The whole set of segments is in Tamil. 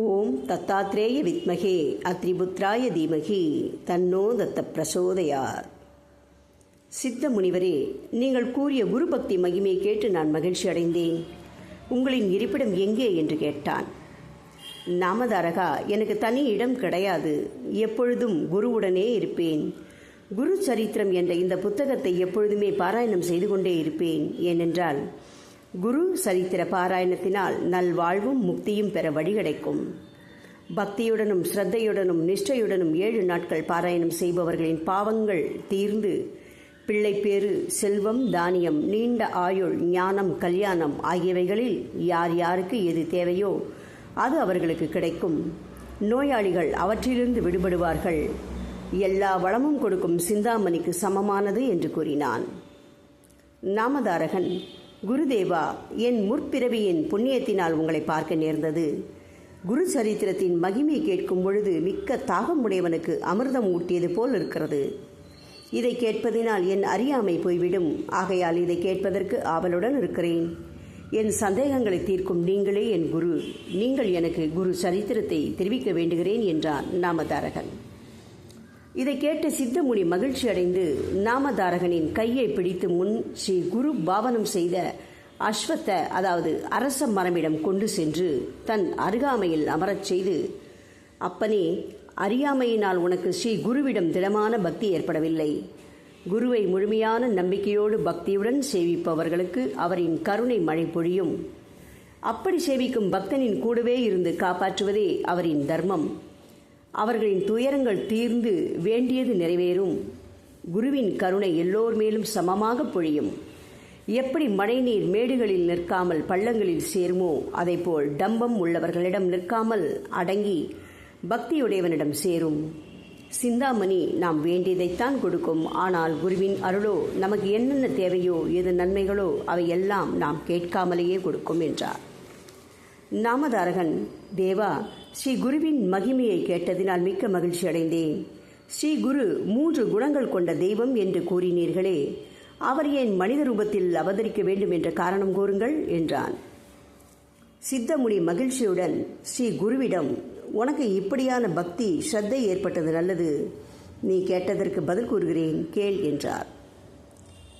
ஓம் தத்தாத்ரேய வித்மகே அத்ரிபுத்ராய தீமகி தன்னோ தத்த பிரசோதையார் சித்த முனிவரே நீங்கள் கூறிய குரு பக்தி மகிமையை கேட்டு நான் மகிழ்ச்சி அடைந்தேன். உங்களின் இருப்பிடம் எங்கே என்று கேட்டான். நாமதாரகா எனக்கு தனி இடம் கிடையாது. எப்பொழுதும் குருவுடனே இருப்பேன். குரு சரித்திரம் என்ற இந்த புத்தகத்தை எப்பொழுதுமே பாராயணம் செய்து கொண்டே இருப்பேன். ஏனென்றால் குரு சரித்திர பாராயணத்தினால் நல்வாழ்வும் முக்தியும் பெற வழி கிடைக்கும். பக்தியுடனும் ஸ்ரத்தையுடனும் நிஷ்டையுடனும் ஏழு நாட்கள் பாராயணம் செய்பவர்களின் பாவங்கள் தீர்ந்து பிள்ளைப்பேறு செல்வம் தானியம் நீண்ட ஆயுள் ஞானம் கல்யாணம் ஆகியவைகளில் யார் யாருக்கு எது தேவையோ அது அவர்களுக்கு கிடைக்கும். நோயாளிகள் அவற்றிலிருந்து விடுபடுவார்கள். எல்லா வளமும் கொடுக்கும் சிந்தாமணிக்கு சமமானது என்று கூறினான். நாமதாரகன் குருதேவா என் முற்பிறவியின் புண்ணியத்தினால் உங்களை பார்க்க நேர்ந்தது. குரு சரித்திரத்தின் மகிமை கேட்கும் பொழுது மிக்க தாகம் உடையவனுக்கு அமிர்தம் ஊட்டியது போல் இருக்கிறது. இதை கேட்பதினால் என் அறியாமை போய்விடும். ஆகையால் இதை கேட்பதற்கு ஆவலுடன் இருக்கிறேன். என் சந்தேகங்களை தீர்க்கும் நீங்களே என் குரு. நீங்கள் எனக்கு குரு சரித்திரத்தை தெரிவிக்க வேண்டுகிறேன் என்றான் நாமதாரகன். இதை கேட்ட சித்தமுனி மகிழ்ச்சி அடைந்து நாமதாரகனின் கையை பிடித்து முன் ஸ்ரீ குரு பாவனம் செய்த அஸ்வத்த அதாவது அரச மரமிடம் கொண்டு சென்று தன் அருகாமையில் அமரச் செய்து அப்பனே அறியாமையினால் உனக்கு ஸ்ரீ குருவிடம் திடமான பக்தி ஏற்படவில்லை. குருவை முழுமையான நம்பிக்கையோடு பக்தியுடன் சேவிப்பவர்களுக்கு அவரின் கருணை மழை பொழியும். அப்படி சேவிக்கும் பக்தனின் கூடவே இருந்து காப்பாற்றுவதே அவரின் தர்மம். அவர்களின் துயரங்கள் தீர்ந்து வேண்டியது நிறைவேறும். குருவின் கருணை எல்லோர் மேலும் சமமாக பொழியும். எப்படி மழைநீர் மேடுகளில் நிற்காமல் பள்ளங்களில் சேருமோ அதைப்போல் டம்பம் உள்ளவர்களிடம் நிற்காமல் அடங்கி பக்தியுடையவனிடம் சேரும். சிந்தாமணி நாம் வேண்டியதைத்தான் கொடுக்கும். ஆனால் குருவின் அருளோ நமக்கு என்னென்ன தேவையோ எது நன்மைகளோ அவை எல்லாம் நாம் கேட்காமலேயே கொடுக்கும் என்றார். நாமதாரகன் தேவா ஸ்ரீ குருவின் மகிமையை கேட்டதினால் மிக்க மகிழ்ச்சி அடைந்தேன். ஸ்ரீ குரு மூன்று குணங்கள் கொண்ட தெய்வம் என்று கூறினீர்களே அவர் ஏன் மனித ரூபத்தில் அவதரிக்க வேண்டும் என்ற காரணம் கூறுங்கள் என்றான். சித்தமுனி மகிழ்ச்சியுடன் ஸ்ரீ குருவிடம் உனக்கு இப்படியான பக்தி ஸ்ரத்தை ஏற்பட்டது நல்லது. நீ கேட்டதற்கு பதில் கூறுகிறேன் கேள் என்றார்.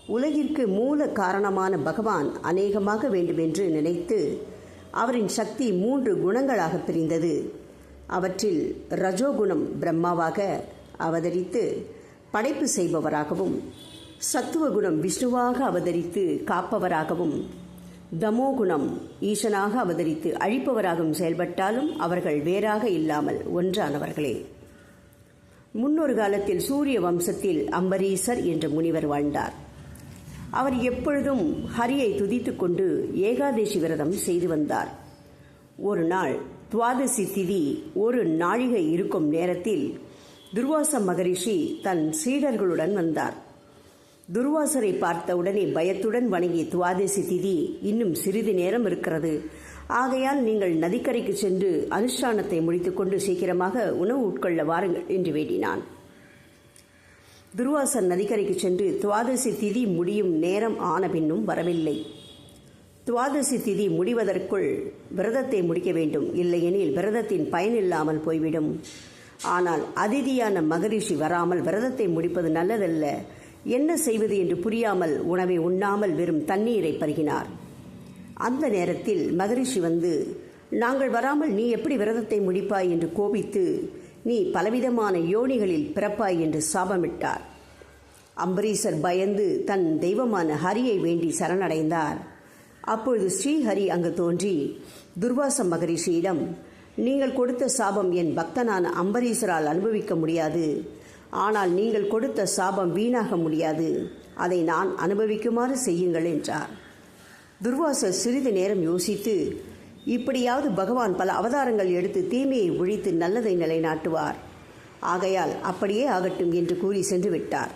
உலகிற்கு மூல காரணமான பகவான் அநேகமாக வேண்டுமென்று நினைத்து அவரின் சக்தி மூன்று குணங்களாக பிரிந்தது. அவற்றில் ரஜோகுணம் பிரம்மாவாக அவதரித்து படைப்பு செய்பவராகவும் சத்துவகுணம் விஷ்ணுவாக அவதரித்து காப்பவராகவும் தமோகுணம் ஈசனாக அவதரித்து அழிப்பவராகவும் செயல்பட்டாலும் அவர்கள் வேறாக இல்லாமல் ஒன்றானவர்களே. முன்னொரு காலத்தில் சூரிய வம்சத்தில் அம்பரீசர் என்ற முனிவர் வாழ்ந்தார். அவர் எப்பொழுதும் ஹரியை துதித்துக் கொண்டு ஏகாதேசி விரதம் செய்து வந்தார். ஒரு நாள் துவாதசி திதி ஒரு நாழிகை இருக்கும் நேரத்தில் துர்வாச மகரிஷி தன் சீடர்களுடன் வந்தார். துர்வாசரை பார்த்தவுடனே பயத்துடன் வணங்கி துவாதசி திதி இன்னும் சிறிது நேரம் இருக்கிறது. ஆகையால் நீங்கள் நதிக்கரைக்கு சென்று அனுஷ்டானத்தை முடித்துக்கொண்டு சீக்கிரமாக உணவு உட்கொள்ள வாருங்கள் என்று வேண்டினான். துர்வாசன் நதிக்கரைக்கு சென்று துவாதசி திதி முடியும் நேரம் ஆன பின்னும் வரவில்லை. துவாதசி திதி முடிவதற்குள் விரதத்தை முடிக்க வேண்டும். இல்லையெனில் விரதத்தின் பயனில்லாமல் போய்விடும். ஆனால் அதிதியான மகரிஷி வராமல் விரதத்தை முடிப்பது நல்லதல்ல. என்ன செய்வது என்று புரியாமல் உணவை உண்ணாமல் வெறும் தண்ணீரை பருகினார். அந்த நேரத்தில் மகரிஷி வந்து நாங்கள் வராமல் நீ எப்படி விரதத்தை முடிப்பாய்? என்று கோபித்து நீ பலவிதமான யோனிகளில் பிறப்பாய் என்று சாபமிட்டார். அம்பரீசர் பயந்து தன் தெய்வமான ஹரியை வேண்டி சரணடைந்தார். அப்பொழுது ஸ்ரீஹரி அங்கு தோன்றி துர்வாச மகரிஷியிடம் நீங்கள் கொடுத்த சாபம் என் பக்தனான அம்பரீசரால் அனுபவிக்க முடியாது. ஆனால் நீங்கள் கொடுத்த சாபம் வீணாக முடியாது. அதை நான் அனுபவிக்குமாறு செய்யுங்கள் என்றார். துர்வாசர் சிறிது நேரம் யோசித்து இப்படியாவது பகவான் பல அவதாரங்கள் எடுத்து தீமையை ஒழித்து நல்லதை நிலைநாட்டுவார். ஆகையால் அப்படியே ஆகட்டும் என்று கூறி சென்று விட்டார்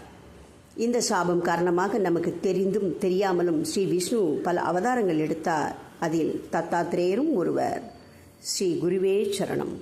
இந்த சாபம் காரணமாக நமக்கு தெரிந்தும் தெரியாமலும் ஸ்ரீ விஷ்ணு பல அவதாரங்கள் எடுத்தார். அதில் தத்தாத்திரேயரும் ஒருவர். ஸ்ரீ குருவே சரணம்.